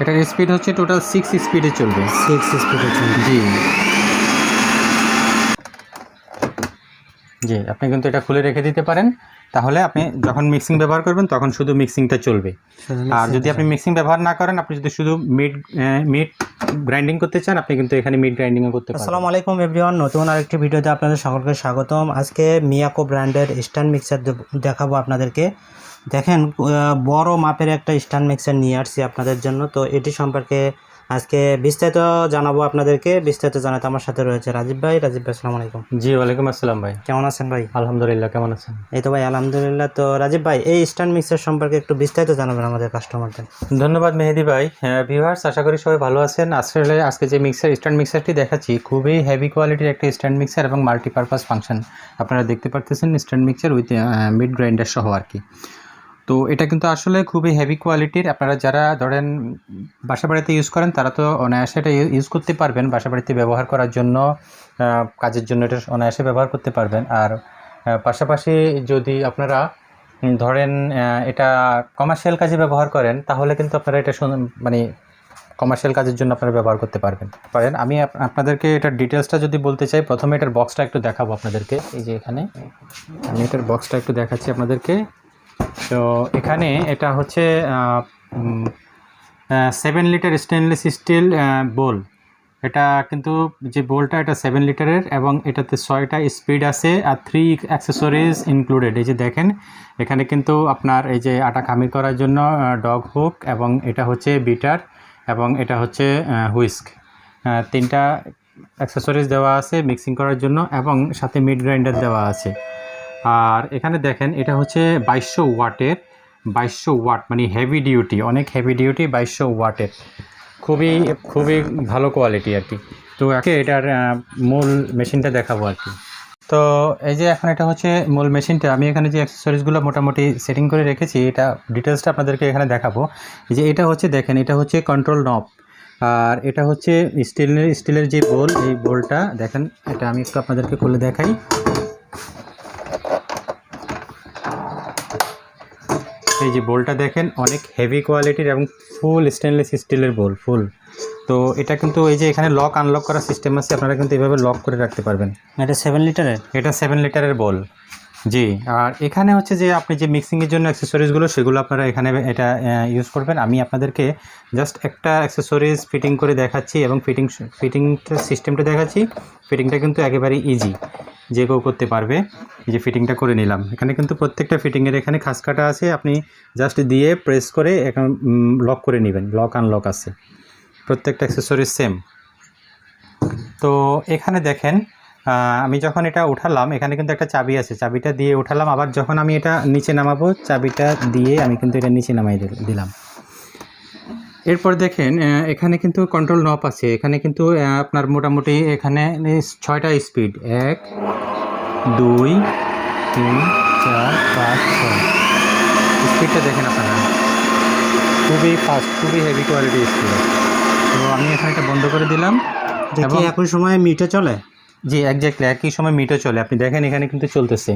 এটার স্পিড হচ্ছে total six স্পিডে চলবে। সিক্স স্পিডের জন্য জি। জি আপনি কিন্তু এটা খুলে রেখে দিতে পারেন। তাহলে আপনি যখন মিক্সিং ব্যবহার করবেন তখন শুধু মিক্সিংটা চলবে। আর যদি আপনি মিক্সিং ব্যবহার না করেন আপনি যদি শুধু মিট মিট গ্রাইন্ডিং করতে চান আপনি কিন্তু এখানে মিট গ্রাইন্ডিংও করতে পারেন আসসালামু আলাইকুম এভরিওয়ান নতুন আরেকটি ভিডিওতে আপনাদের সকলকে স্বাগতম। আজকে মিয়াকো ব্র্যান্ডের স্ট্যান্ড মিক্সার দেখাবো আপনাদেরকে। দেখেন বড় মাপের একটা স্ট্যান্ড মিক্সার নিয়ে আসছি আপনাদের জন্য। তো এটি সম্পর্কে আজকে বিস্তারিত জানাব আপনাদেরকে বিস্তারিত জানাতে আমার সাথে রয়েছে রাজীব ভাই। রাজীব ভাই আসসালামু আলাইকুম। জি ওয়ালাইকুম আসসালাম ভাই। কেমন আছেন ভাই? আলহামদুলিল্লাহ কেমন আছেন? এই তো ভাই আলহামদুলিল্লাহ। তো রাজীব ভাই এই স্ট্যান্ড মিক্সার সম্পর্কে একটু বিস্তারিত জানাবেন আমাদের কাস্টমারদের। ধন্যবাদ মেহেদি ভাই। ভিউয়ার্স আশা করি সবাই ভালো আছেন। আসলে আজকে যে মিক্সার স্ট্যান্ড মিক্সারটি দেখাচ্ছি খুবই হেভি কোয়ালিটির একটা স্ট্যান্ড মিক্সার এবং মাল্টিপারপাস ফাংশন আপনারা দেখতে পারতেছেন stand mixer with mid grinder সহ আর কি। তো এটা কিন্তু আসলে খুবই হেভি কোয়ালিটির আপনারা যারা ধরেন বাসা বাড়িতে ইউজ করেন, তারা তো অনায়াসে এটা ইউজ করতে পারবেন। বাসা বাড়িতে ব্যবহার করার জন্য কাজের জন্য এটা অনায়াসে ব্যবহার করতে পারবেন। আর পাশাপাশি যদি আপনারা ধরেন এটা কমার্শিয়াল কাজে ব্যবহার করেন, তাহলে কিন্তু আপনারা এটা মানে কমার্শিয়াল কাজের জন্য আপনারা ব্যবহার করতে পারবেন। পারেন, আমি আপনাদেরকে এটার ডিটেলসটা যদি বলতে চাই, প্রথমে এটার বক্সটা একটু দেখাবো আপনাদেরকে। এই যে এখানে, আমি এটার বক্সটা একটু দেখাচ্ছি আপনাদেরকে। তো এখানে এটা হচ্ছে seven litre stainless steel bowl এটা কিন্তু যে বোলটা এটা সেভেন লিটারের এবং এটাতে ছয়টা স্পিড আছে আর থ্রি অ্যাক্সেসরিজ ইনক্লুডেড এই যে দেখেন, এখানে কিন্তু আপনার এই যে আটা খামির করার জন্য ডগ হুক এবং এটা হচ্ছে বিটার এবং এটা হচ্ছে হুইস্ক তিনটা অ্যাক্সেসরিজ দেওয়া আছে মিক্সিং করার জন্য এবং সাথে মিড গ্রাইন্ডার দেওয়া আছে। আর এখানে দেখেন, এটা হচ্ছে বাইশশো ওয়াটের, বাইশশো ওয়াট মানে হেভি ডিউটি অনেক হেভি ডিউটি বাইশশো ওয়াটের। খুবই খুবই ভালো কোয়ালিটি আর কি। তো এটার মূল মেশিনটা দেখাবো আর কি। তো এই যে এখন এটা হচ্ছে মূল মেশিনটা আমি এখানে যে অ্যাক্সেসরিজগুলো মোটামুটি সেটিং করে রেখেছি, এটা ডিটেলসটা আপনাদেরকে এখানে দেখাবো। যে এটা হচ্ছে, দেখেন, এটা হচ্ছে কন্ট্রোল নব আর এটা হচ্ছে স্টিলের স্টিলের যে বোল এই বোলটা দেখেন, এটা আমি একটু আপনাদেরকে খুলে দেখাই। এই যে বোলটা দেখেন অনেক হেভি কোয়ালিটির এবং ফুল স্টেনলেস স্টিলের বোল ফুল তো এটা কিন্তু এই যে এখানে লক আনলক করার সিস্টেম আছে আপনারা কিন্তু এভাবে লক করে রাখতে পারবেন। এটা সেভেন লিটারের এটা সেভেন লিটারের বল। জি আর এখানে হচ্ছে যে আপনি যে মিক্সিংয়ের জন্য অ্যাক্সেসরিজগুলো সেগুলো আপনারা এখানে এটা ইউজ করবেন। আমি আপনাদেরকে জাস্ট একটা অ্যাক্সেসরিজ ফিটিং করে দেখাচ্ছি এবং ফিটিং ফিটিংটা সিস্টেমটা দেখাচ্ছি। ফিটিংটা কিন্তু একেবারেই ইজি যে কেউ করতে পারবে যে ফিটিংটা করে নিলাম। এখানে কিন্তু প্রত্যেকটা ফিটিংয়ের এখানে খাস কাটা আছে, আপনি জাস্ট দিয়ে প্রেস করে এখন লক করে নেবেন লক আনলক আছে। প্রত্যেকটা অ্যাক্সেসরিজ সেম তো এখানে দেখেন আমি যখন এটা উঠালাম, এখানে কিন্তু একটা চাবি আছে, চাবিটা দিয়ে উঠালাম, আবার যখন আমি এটা নিচে নামাবো, চাবিটা দিয়ে আমি কিন্তু এটা নিচে নামাই দিল- দিলাম। এরপর দেখেন এখানে কিন্তু কন্ট্রোল নপ আছে। এখানে কিন্তু আপনার মোটামুটি এখানে ছয়টা স্পিড এক দুই তিন চার পাঁচ ছয়। স্পিডটা দেখেন আপনারা। খুবই ফাস্ট খুবই হেভি কোয়ালিটি স্পিড তো আমি এখানে এটা বন্ধ করে দিলাম। এবং- একই সময় মিটে চলে? জি একজাক্টলি একই সময় মিটে চলে। আপনি দেখেন এখানে কিন্তু চলতেছে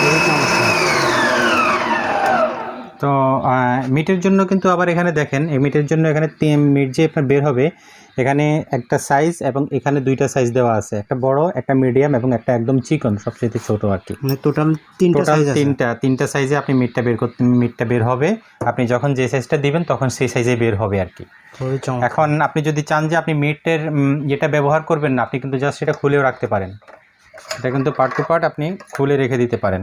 খুবই চমৎকার। তো মিটের জন্য কিন্তু আবার এখানে দেখেন এই মিটের জন্য এখানে মিট যে আপনার বের হবে এখানে একটা সাইজ এবং এখানে দুইটা সাইজ দেওয়া আছে। একটা বড় একটা মিডিয়াম এবং একটা একদম চিকন সবচেয়ে ছোট আর কি। মানে টোটাল তিনটা টোটাল তিনটা তিনটা সাইজে আপনি মিটটা বের করতে মিটটা বের হবে। আপনি যখন যে সাইজটা দিবেন তখন সেই সাইজে বের হবে আর কি। এখন আপনি যদি চান যে আপনি মিটের যেটা ব্যবহার করবেন না আপনি কিন্তু জাস্ট সেটা খুলেও রাখতে পারেন। এটা কিন্তু পার্ট টু পার্ট আপনি খুলে রেখে দিতে পারেন।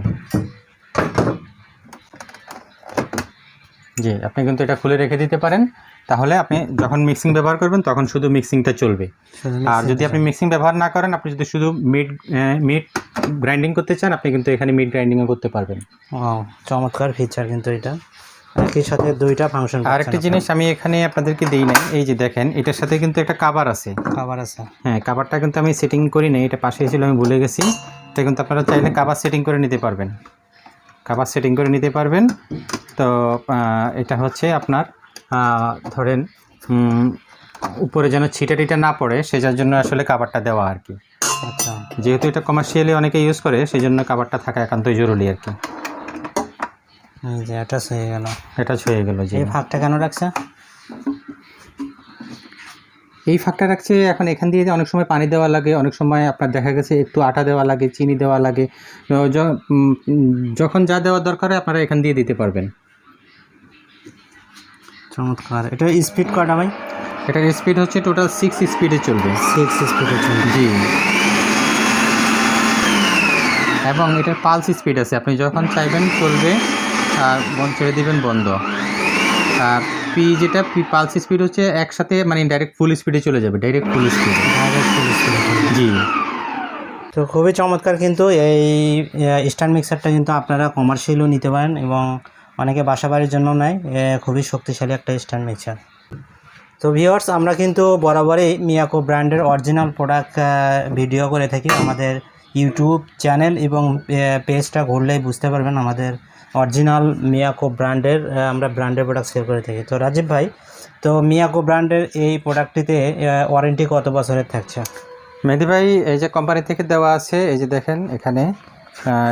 জি আপনি কিন্তু এটা খুলে রেখে দিতে পারেন। তাহলে আপনি যখন মিক্সিং ব্যবহার করবেন তখন শুধু মিক্সিংটা চলবে। আর যদি আপনি মিক্সিং ব্যবহার না করেন আপনি যদি শুধু মিট মিট গ্রাইন্ডিং করতে চান আপনি কিন্তু এখানে মিট গ্রাইন্ডিংও করতে পারবেন। চমৎকার ফিচার কিন্তু এটা। একই সাথে দুইটা ফাংশন আর একটা জিনিস আমি এখানে আপনাদেরকে দিই নাই। এই যে দেখেন এটার সাথে কিন্তু একটা কাবার আছে। খাবার আছে। হ্যাঁ কাভারটা কিন্তু আমি সেটিং করি নাই এটা পাশে ছিল আমি ভুলে গেছি। তো কিন্তু আপনারা চাইলে কাভার সেটিং করে নিতে পারবেন। কাভার সেটিং করে নিতে পারবেন। তো এটা হচ্ছে আপনার ধরেন উপরে যেন ছিটা টিটা না পড়ে সেটার জন্য আসলে কাভারটা দেওয়া আর কি। আচ্ছা। যেহেতু এটা কমার্শিয়ালি অনেকে ইউজ করে সেই জন্য কাভারটা থাকা একান্তই জরুরি আর কি। এই যে হয়ে গেল। এটা ছুঁয়ে গেল জি। এই ফাঁকটা কেন রাখছে? এই ফাঁকটা রাখছে এখন এখান দিয়ে অনেক সময় পানি দেওয়া লাগে অনেক সময় আপনার দেখা গেছে একটু আটা দেওয়া লাগে চিনি দেওয়া লাগে য- যখন যা দেওয়ার দরকার আপনারা এখান দিয়ে দিতে পারবেন। চমৎকার। এটা স্পিড কটা ভাই? এটার স্পিড হচ্ছে টোটাল সিক্স স্পিডে চলবে। সিক্স স্পিডে চলবে। জি। এবং এটার পালস স্পিড আছে। আপনি যখন চাইবেন চলবে আর বন্ধ ছেড়ে দিবেন বন্ধ। আর পি যেটা পি পালস স্পিড হচ্ছে একসাথে মানে ডাইরেক্ট ফুল স্পিডে চলে যাবে ডাইরেক্ট ফুল স্পিড speed এ চলবে। জি। তো খুবই চমৎকার কিন্তু এই স্ট্যান্ড মিক্সারটা কিন্তু আপনারা কমার্শিয়ালও নিতে পারেন এবং অনেকে বাসাবাড়ির জন্য নেয় খুবই শক্তিশালী একটা স্ট্যান্ড মিক্সার। তো ভিওয়ার্স আমরা কিন্তু বরাবরই মিয়াকো ব্র্যান্ডের অরিজিনাল প্রোডাক্ট ভিডিও করে থাকি। আমাদের ইউটিউব চ্যানেল এবং পেজটা ঘুরলেই বুঝতে পারবেন আমাদের অরিজিনাল মিয়াকো ব্র্যান্ডের আমরা ব্র্যান্ডের প্রোডাক্ট সেল করে থাকি। তো রাজীব ভাই, তো মিয়াকো ব্র্যান্ডের এই প্রোডাক্টটিতে ওয়ারেন্টি কত বছরের থাকছে? মেহেদি ভাই, এই যে কোম্পানি থেকে দেওয়া আছে, এই যে দেখেন এখানে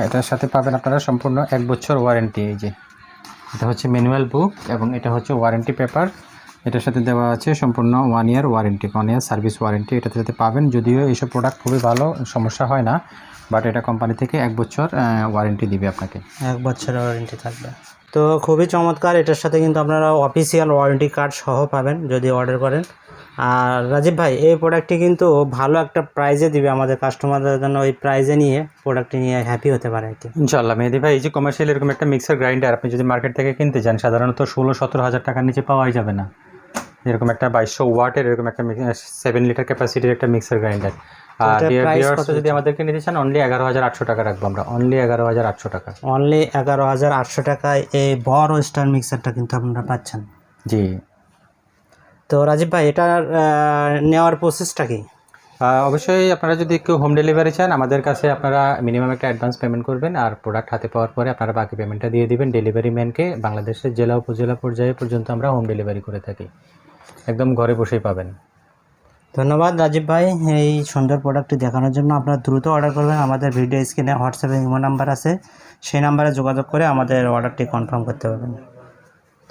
এটার সাথে পাবেন আপনারা সম্পূর্ণ এক বছর ওয়ারেন্টি এই যে। এটা হচ্ছে ম্যানুয়াল বুক এবং এটা হচ্ছে ওয়ারেন্টি পেপার এটার সাথে দেওয়া আছে সম্পূর্ণ one year warranty one year service warranty এটাতে যাতে পাবেন, যদিও এইসব প্রোডাক্ট খুবই ভালো, সমস্যা হয় না বাট এটা কোম্পানি থেকে এক বছর ওয়ারেন্টি দিবে আপনাকে। এক বছরের ওয়ারেন্টি থাকবে। তো খুবই চমৎকার, এটার সাথে কিন্তু আপনারা অফিসিয়াল ওয়ারেন্টি কার্ড সহ পাবেন, যদি অর্ডার করেন। আর রাজীব ভাই এই প্রোডাক্টটি কিন্তু ভালো একটা প্রাইজে দিবে আমাদের কাস্টমারদের জন্য। ওই প্রাইজে নিয়ে প্রোডাক্টটি নিয়ে হ্যাপি হতে পারে আর কি। ইনশাল্লাহ মেহেদি ভাই এই যে কমার্শিয়াল এরকম একটা মিক্সার গ্রাইন্ডার আপনি যদি মার্কেট থেকে কিনতে চান সাধারণত ষোলো সতেরো হাজার টাকার নিচে পাওয়াই যাবে না। এরকম একটা বাইশশো ওয়াটের এরকম একটা সেভেন লিটার ক্যাপাসিটির একটা মিক্সার গ্রাইন্ডার আর ভিউয়ার্স যদি আমাদেরকে নিতে চান অনলি এগারো হাজার আটশো টাকা রাখব আমরা। অনলি এগারো হাজার আটশো টাকা। অনলি এগারো হাজার আটশো টাকায় এই বড় স্টার মিক্সারটা কিন্তু আপনারা পাচ্ছেন। জি। তো রাজীব ভাই এটার নেওয়ার প্রসেসটা কি? অবশ্যই আপনারা যদি একটু হোম ডেলিভারি চান আমাদের কাছে আপনারা মিনিমাম একটা অ্যাডভান্স পেমেন্ট করবেন আর প্রোডাক্ট হাতে পাওয়ার পরে আপনারা বাকি পেমেন্টটা দিয়ে দিবেন। ডেলিভারি ম্যানকে বাংলাদেশের জেলা উপজেলা পর্যায়ে পর্যন্ত আমরা হোম ডেলিভারি করে থাকি। একদম ঘরে বসেই পাবেন। ধন্যবাদ রাজীব ভাই এই সুন্দর প্রোডাক্টটি দেখানোর জন্য। আপনারা দ্রুত অর্ডার করবেন। আমাদের ভিডিও স্ক্রিনে হোয়াটসঅ্যাপে ইমো নাম্বার আছে। সেই নাম্বারে যোগাযোগ করে আমাদের অর্ডারটি কনফার্ম করতে পারবেন।